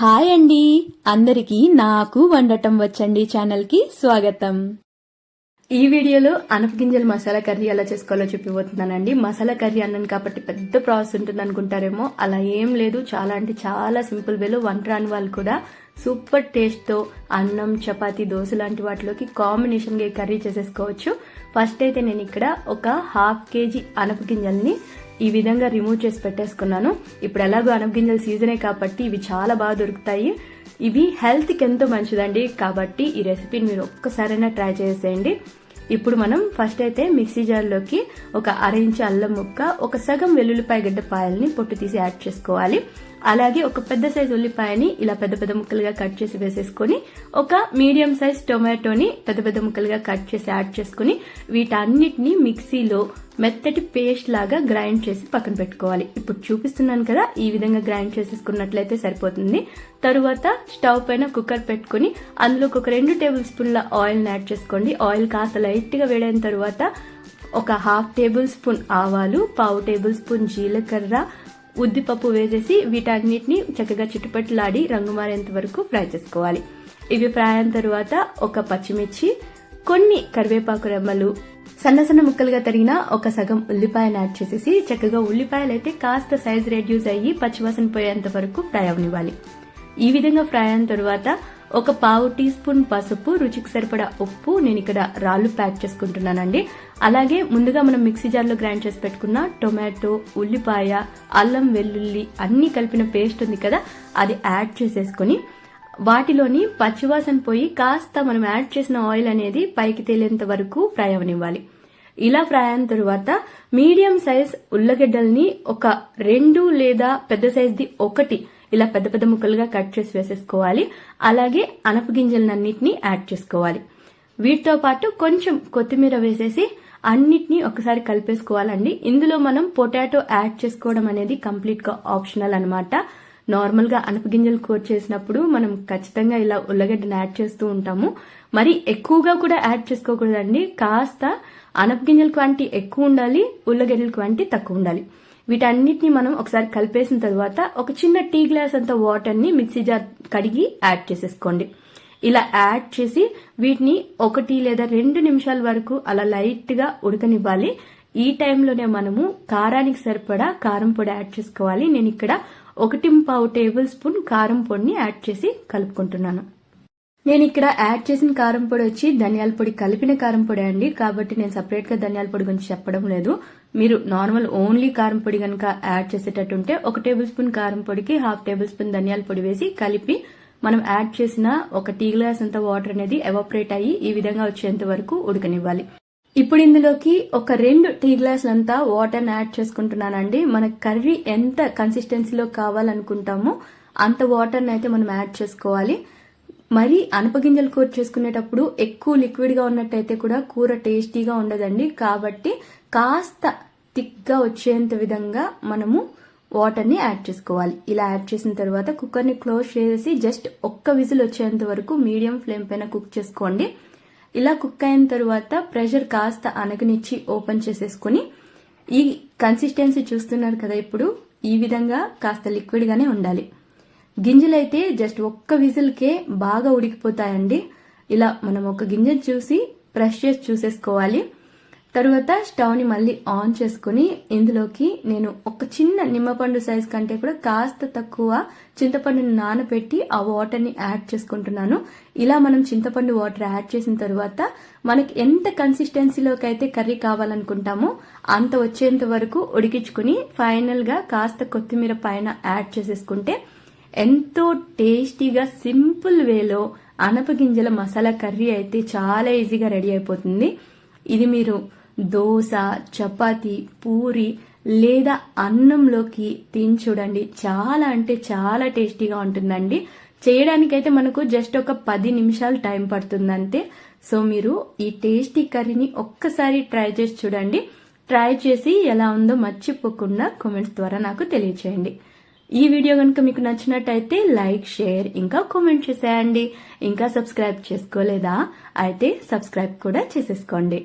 Hi అండి. అందరికీ నాకు వండటం వచ్చండి ఛానల్కి స్వాగతం. ఈ వీడియోలో అనపగింజల మసాలా కర్రీ ఎలా చేసుకోవాలో చెప్పిపోతున్నానండి. మసాలా కర్రీ అన్నాను కాబట్టి పెద్ద ప్రాసెస్ ఉంటుంది అనుకుంటారేమో. అలా ఏం లేదు. చాలా అంటే చాలా సింపుల్ వేలో వంట రాని వాళ్ళు కూడా సూపర్ టేస్ట్తో అన్నం చపాతీ దోశ లాంటి వాటిలోకి కాంబినేషన్గా కర్రీ చేసేసుకోవచ్చు. ఫస్ట్ అయితే నేను ఇక్కడ ఒక హాఫ్ కేజీ అనపగింజల్ని ఈ విధంగా రిమూవ్ చేసి పెట్టేసుకున్నాను. ఇప్పుడు ఎలాగో అనపగింజల సీజనే కాబట్టి ఇవి చాలా బాగా దొరుకుతాయి. ఇవి హెల్త్కి ఎంతో మంచిదండి. కాబట్టి ఈ రెసిపీని మీరు ఒక్కసారైనా ట్రై చేసేయండి. ఇప్పుడు మనం ఫస్ట్ అయితే మిక్సీ జార్లోకి ఒక అర ఇంచు అల్లం ముక్క ఒక సగం వెల్లుల్లిపాయ గడ్డ పాయల్ని పొట్టు తీసి యాడ్ చేసుకోవాలి. అలాగే ఒక పెద్ద సైజ్ ఉల్లిపాయని ఇలా పెద్ద పెద్ద ముక్కలుగా కట్ చేసి వేసేసుకొని ఒక మీడియం సైజ్ టొమాటోని పెద్ద పెద్ద ముక్కలుగా కట్ చేసి యాడ్ చేసుకుని వీటన్నిటిని మిక్సీలో మెత్తటి పేస్ట్ లాగా గ్రైండ్ చేసి పక్కన పెట్టుకోవాలి. ఇప్పుడు చూపిస్తున్నాను కదా ఈ విధంగా గ్రైండ్ చేసేసుకున్నట్లయితే సరిపోతుంది. తరువాత స్టవ్ పైన కుక్కర్ పెట్టుకుని అందులోకి ఒక రెండు టేబుల్ స్పూన్ల ఆయిల్ని యాడ్ చేసుకోండి. ఆయిల్ కాస్త లైట్గా వేడైన తర్వాత ఒక హాఫ్ టేబుల్ స్పూన్ ఆవాలు పావు టేబుల్ స్పూన్ జీలకర్ర ఉద్దిపప్పు వేసేసి వీటన్నిటిని చక్కగా చుట్టుపట్లాడి రంగు మారేంత వరకు ఫ్రై చేసుకోవాలి. ఇవి ఫ్రై అయిన తర్వాత ఒక పచ్చిమిర్చి కొన్ని కరివేపాకు రెమ్మలు సన్న సన్న ముక్కలుగా తరిగిన ఒక సగం ఉల్లిపాయను యాడ్ చేసేసి చక్కగా ఉల్లిపాయలు అయితే కాస్త సైజ్ రెడ్యూస్ అయ్యి పచ్చివాసన పోయేంత వరకు ఫ్రై అవనివ్వాలి. ఈ విధంగా ఫ్రై అయిన తర్వాత ఒక పావు టీ స్పూన్ పసుపు రుచికి సరిపడా ఉప్పు నేను ఇక్కడ రాళ్ళు ప్యాక్ చేసుకుంటున్నానండి. అలాగే ముందుగా మనం మిక్సీ జార్లో గ్రైండ్ చేసి పెట్టుకున్న టొమాటో ఉల్లిపాయ అల్లం వెల్లుల్లి అన్ని కలిపిన పేస్ట్ ఉంది కదా అది యాడ్ చేసేసుకుని వాటిలోని పచ్చివాసన పోయి కాస్త మనం యాడ్ చేసిన ఆయిల్ అనేది పైకి తేలేంత వరకు ఫ్రై అవనివ్వాలి ఇలా ఫ్రై అయిన తరువాత మీడియం సైజ్ ఉల్లగడ్డల్ని ఒక రెండు లేదా పెద్ద సైజ్ది ఒకటి ఇలా పెద్ద పెద్ద ముక్కలుగా కట్ చేసి వేసేసుకోవాలి. అలాగే అనప గింజలన్నింటినీ యాడ్ చేసుకోవాలి. వీటితో పాటు కొంచెం కొత్తిమీర వేసేసి అన్నిటినీ ఒకసారి కలిపేసుకోవాలండి. ఇందులో మనం పొటాటో యాడ్ చేసుకోవడం అనేది కంప్లీట్గా ఆప్షనల్ అనమాట నార్మల్గా అనపగింజలు కూర చేసినప్పుడు మనం ఖచ్చితంగా ఇలా ఉల్లగడ్డను యాడ్ చేస్తూ ఉంటాము. మరి ఎక్కువగా కూడా యాడ్ చేసుకోకూడదండి. కాస్త అనపగింజల క్వాంటిటీ ఎక్కువ ఉండాలి ఉల్లగడ్డల క్వాంటిటీ తక్కువ ఉండాలి. వీటన్నిటిని మనం ఒకసారి కలిపేసిన తర్వాత ఒక చిన్న టీ గ్లాస్ అంత వాటర్ని మిక్సీ జార్ కడిగి యాడ్ చేసేసుకోండి. ఇలా యాడ్ చేసి వీటిని ఒకటి లేదా రెండు నిమిషాల వరకు అలా లైట్గా ఉడకనివ్వాలి. ఈ టైంలోనే మనము కారానికి సరిపడా కారం పొడి యాడ్ చేసుకోవాలి. నేను ఇక్కడ ఒకటి పావు టేబుల్ స్పూన్ కారం పొడిని యాడ్ చేసి కలుపుకుంటున్నాను. నేను ఇక్కడ యాడ్ చేసిన కారం పొడి వచ్చి ధనియాల పొడి కలిపిన కారం పొడి అండి. కాబట్టి నేను సపరేట్గా ధనియాల పొడి గురించి చెప్పడం లేదు. మీరు నార్మల్ ఓన్లీ కారం పొడి కనుక యాడ్ చేసేటట్టుంటే ఒక టేబుల్ స్పూన్ కారం పొడికి హాఫ్ టేబుల్ స్పూన్ ధనియాల పొడి వేసి కలిపి మనం యాడ్ చేసిన ఒక టీ గ్లాస్ అంత వాటర్ అనేది ఎవాపరేట్ అయ్యి ఈ విధంగా వచ్చేంత వరకు ఉడకనివ్వాలి. ఇప్పుడు ఇందులోకి ఒక రెండు టీ గ్లాసులంతా వాటర్ యాడ్ చేసుకుంటున్నానండి. మన కర్రీ ఎంత కన్సిస్టెన్సీలో కావాలనుకుంటామో అంత వాటర్ని అయితే మనం యాడ్ చేసుకోవాలి. మరి అనపగింజల కూర చేసుకునేటప్పుడు ఎక్కువ లిక్విడ్గా ఉన్నట్టయితే కూడా కూర టేస్టీగా ఉండదండి. కాబట్టి కాస్త థిక్గా వచ్చేంత విధంగా మనము వాటర్ని యాడ్ చేసుకోవాలి. ఇలా యాడ్ చేసిన తర్వాత కుక్కర్ని క్లోజ్ చేసి జస్ట్ ఒక్క విజిల్ వచ్చేంత వరకు మీడియం ఫ్లేమ్ పైన కుక్ చేసుకోండి. ఇలా కుక్ అయిన తర్వాత ప్రెషర్ కాస్త అనగనిచ్చి ఓపెన్ చేసేసుకుని ఈ కన్సిస్టెన్సీ చూస్తున్నారు కదా ఇప్పుడు ఈ విధంగా కాస్త లిక్విడ్గానే ఉండాలి. గింజలైతే జస్ట్ ఒక్క విజిల్కే బాగా ఉడికిపోతాయండి. ఇలా మనం ఒక గింజను చూసి ప్రెష్ చేసి చూసేసుకోవాలి. తరువాత స్టవ్ని మళ్ళీ ఆన్ చేసుకుని ఇందులోకి నేను ఒక చిన్న నిమ్మపండు సైజ్ కంటే కూడా కాస్త తక్కువ చింతపండుని నానబెట్టి ఆ వాటర్ని యాడ్ చేసుకుంటున్నాను. ఇలా మనం చింతపండు వాటర్ యాడ్ చేసిన తర్వాత మనకి ఎంత కన్సిస్టెన్సీలోకి అయితే కర్రీ కావాలనుకుంటామో అంత వచ్చేంత వరకు ఉడికించుకుని ఫైనల్గా కాస్త కొత్తిమీర పైన యాడ్ చేసేసుకుంటే ఎంతో టేస్టీగా సింపుల్ వేలో అనపగింజల మసాలా కర్రీ అయితే చాలా ఈజీగా రెడీ అయిపోతుంది. ఇది మీరు దోశ చపాతి పూరి లేదా అన్నంలోకి తిని చూడండి. చాలా అంటే చాలా టేస్టీగా ఉంటుందండి. చేయడానికైతే మనకు జస్ట్ ఒక పది నిమిషాలు టైం పడుతుంది అంతే సో మీరు ఈ టేస్టీ కర్రీని ఒక్కసారి ట్రై చేసి చూడండి. ట్రై చేసి ఎలా ఉందో మర్చిపోకుండా కామెంట్స్ ద్వారా నాకు తెలియచేయండి. ఈ వీడియో కనుక మీకు నచ్చినట్టయితే లైక్ షేర్ ఇంకా కామెంట్ చేసేయండి. ఇంకా సబ్స్క్రైబ్ చేసుకోలేదా? అయితే సబ్స్క్రైబ్ కూడా చేసేసుకోండి.